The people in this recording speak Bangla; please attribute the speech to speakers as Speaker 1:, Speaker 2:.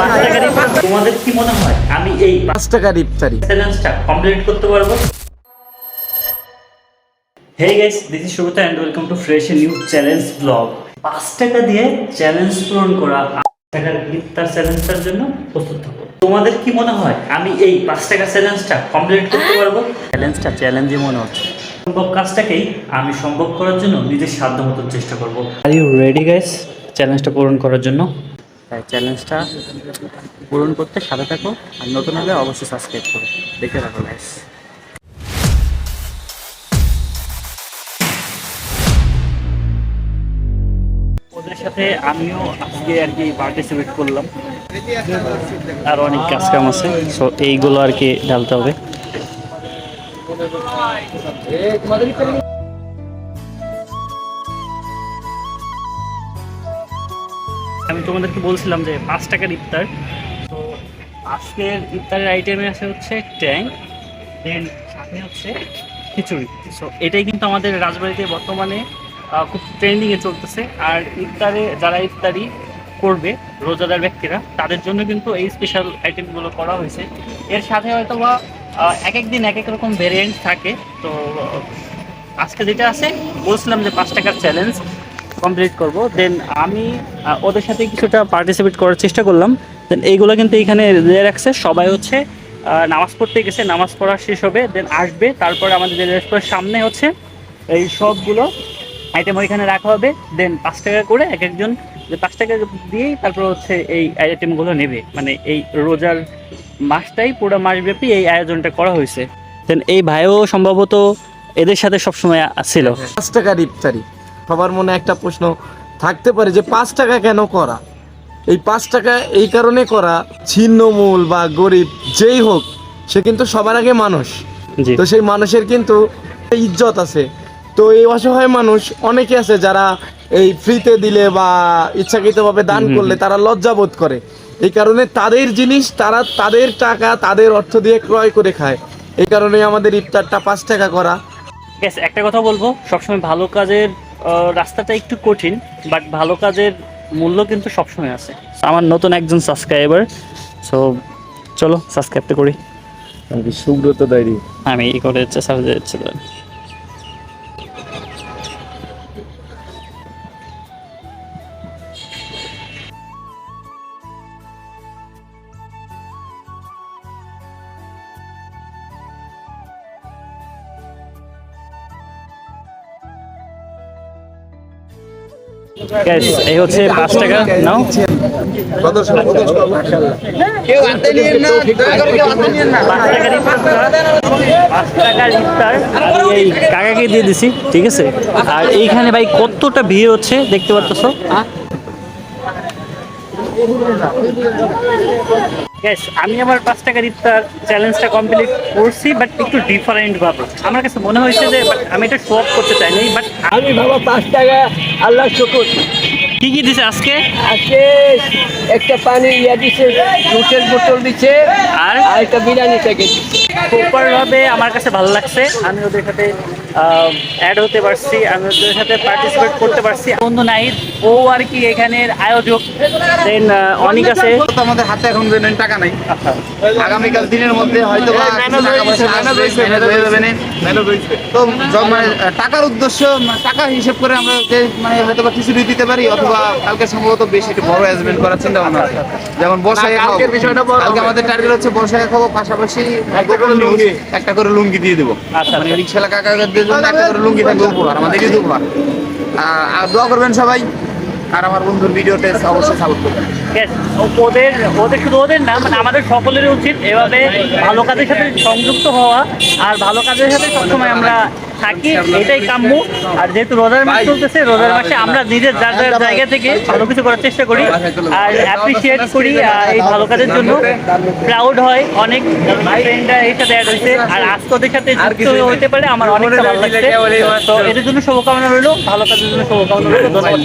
Speaker 1: পাঁচ টাকার ইফতার তোমাদের কি মনে হয়? আমি এই
Speaker 2: পাঁচ টাকার ইফতারি
Speaker 1: চ্যালেঞ্জটা কমপ্লিট করতে পারব? Hey guys this is Subrata and welcome to fresh new challenge blog পাঁচ টাকা দিয়ে চ্যালেঞ্জ পূরণ করা টাকার ইফতার চ্যালেঞ্জটার জন্য প্রস্তুত তোমাদের কি মনে হয়? আমি এই পাঁচ টাকার চ্যালেঞ্জটা কমপ্লিট করতে পারব? চ্যালেঞ্জটা চ্যালেঞ্জই মনে হচ্ছে। সম্ভব কাজটাকেই আমি সম্ভব করার জন্য নিজের সাধ্য মতো চেষ্টা করব। আর ইউ রেডি গাইস চ্যালেঞ্জটা পূরণ করার জন্য। তাই চ্যালেঞ্জটা পূরণ করতে সাথে থাকো আর নতুন হলে অবশ্যই সাবস্ক্রাইব করো। দেখে রাখো গাইস ওদের সাথে আমিও আজকে আর কি পার্টিসিপেট করলাম। আর অনেক কাজ কাম আছে সো এইগুলো আর কি ঢালতে হবে। তোমাদেরকে বলছিলাম যে পাঁচ টাকার ইফতার। তো আজকের ইফতারের আইটেমে আছে হচ্ছে ট্যাঙ্ক দেন সাথে হচ্ছে খিচুড়ি। সো এটাই কিন্তু আমাদের রাজবাড়িতে বর্তমানে খুব ট্রেন্ডিংয়ে চলতেছে। আর ইফতারে যারা ইফতারি করবে, রোজাদার ব্যক্তিরা, তাদের জন্য কিন্তু এই স্পেশাল আইটেমগুলো করা হয়েছে। এর সাথে হয়তো বা এক এক দিন এক এক রকম ভেরিয়েন্ট থাকে। তো আজকে যেটা আছে, বলছিলাম যে পাঁচ টাকার চ্যালেঞ্জ কমপ্লিট করব। দেন আমি ওদের সাথে কিছুটা পার্টিসিপেট করার চেষ্টা করলাম। দেন এইগুলো কিন্তু এখানে রাখছে। সবাই হচ্ছে নামাজ পড়তে গেছে, নামাজ পড়া শেষ হবে দেন আসবে। তারপরে আমাদের রেস্টুরেন্টের সামনে হচ্ছে, এই সবগুলো আইটেম ওইখানে রাখা হবে। দেন পাঁচ টাকা করে এক একজন পাঁচ টাকা দিয়েই তারপর হচ্ছে এই আইটেমগুলো নেবে। মানে এই রোজার মাসটাই পুরো মাসব্যাপী এই আয়োজনটা করা হয়েছে। দেন এই ভাইও সম্ভবত এদের সাথে সবসময় ছিল।
Speaker 2: পাঁচ টাকার ইফতারি সবার মনে একটা প্রশ্ন থাকতে পারে যে পাঁচ টাকা কেন করা? এই পাঁচ টাকা এই কারণে করা ছিন্নমূল বা গরিব যেই হোক সে কিন্তু সবার আগে মানুষ। তো সেই মানুষের কিন্তু ইজ্জত আছে। তো এই অসহায় মানুষ অনেকে আছে যারা এই ফ্রিতে দিলে বা ইচ্ছাকৃতভাবে দান করলে তারা লজ্জা বোধ করে। এই কারণে তাদের জিনিস তারা তাদের টাকা তাদের অর্থ দিয়ে ক্রয় করে খায়। এই কারণে আমাদের ইফতারটা পাঁচ টাকা করা।
Speaker 1: একটা কথা বলব সবসময় ভালো কাজের রাস্তাটা একটু কঠিন বাট ভালো কাজের মূল্য কিন্তু সবসময় আছে। আমার নতুন একজন সাবস্ক্রাইবার সো চলো সাবস্ক্রাইবটা করি।
Speaker 2: সুব্রত ডায়েরি
Speaker 1: আমি ই করে হচ্ছে সাবস্ক্রাইব এই হচ্ছে পাঁচ টাকা নাও। এই কাকাকে দিয়ে দিছি ঠিক আছে? আর এইখানে ভাই কতটা ভিড় হচ্ছে দেখতে পারতেছো? Guys, আমি আমার পাঁচ টাকার ইফতার চ্যালেঞ্জটা কমপ্লিট করছি বাট একটু ডিফারেন্ট ভাবে। আমার কাছে মনে হয়েছে যে but আমি এটা শো অফ করতে চাইনি বাট
Speaker 3: আমি বাবা পাঁচ টাকা আল্লাহ শুকুর।
Speaker 1: কি কি দিছে আজকে?
Speaker 3: আজকে একটা পানি ইয়া দিছে জুসের বোতল দিচ্ছে
Speaker 1: আর?
Speaker 3: একটা বিরিয়ানি প্যাকেট
Speaker 1: প্রপার ভাবে আমার কাছে ভালো লাগছে আমি ওদের সাথে অ্যাড হতে পারছি আমি ওদের সাথে পার্টিসিপেট করতে পারছি। বন্ধু নাহিদ ও আর কি এখানের আয়োজক। দেন অনেক আছে।
Speaker 4: আমাদের হাতে এখন যেন টাকা নাই।
Speaker 1: আচ্ছা।
Speaker 4: আগামীকাল দিনের মধ্যে হয়তো কিছু হয়ে। তো মানে টাকার উদ্দেশ্য টাকা হিসেব করে আমরা যে মানে হয়তো বা খিচুড়ি দিতে পারি অথবা কালকে সম্ভবত বেশি একটু বড় অ্যারেঞ্জমেন্ট করার চিন্তা ভাবনা আছে। যেমন বর্ষায় খাব
Speaker 2: কালকের বিষয়টা বড়
Speaker 4: কালকে আমাদের টার্গেট হচ্ছে বর্ষায় খাব পাশাপাশি
Speaker 2: একটা করে লুঙ্গি।
Speaker 4: একটা করে লুঙ্গি দিয়ে দেবো।
Speaker 1: আচ্ছা
Speaker 4: মানে রিক্সালা কাকাদের লুঙ্গি থাকবে উপহার, আমাদের ঈদ উপহার। আর দোয়া করবেন সবাই, আর আমার বন্ধুর ভিডিওতে অবশ্যই সাপোর্ট করবেন।
Speaker 1: ওদের ওদের শুধু ওদের না মানে আমাদের সকলেরই উচিত এভাবে ভালো কাজের সাথে সংযুক্ত হওয়া, আর ভালো কাজের সাথে সবসময় আমরা থাকি এটাই কাম্য। আর যেহেতু রোজার মাস চলতেছে রোজার মাসে আমরা নিজের যার যার জায়গা থেকে ভালো কিছু করার চেষ্টা করি আর অ্যাপ্রিসিয়েট করি এই ভালো কাজের জন্য। প্রাউড হয় অনেক ফ্রেন্ডরা এর সাথে অ্যাড হয়েছে। আর আজকে ওদের সাথে যুক্ত হতে পারে আমার অনেকটা ভালো লাগছে। তো এদের জন্য শুভকামনা রইল ভালো কাজের জন্য শুভকামনা রইল ধন্যবাদ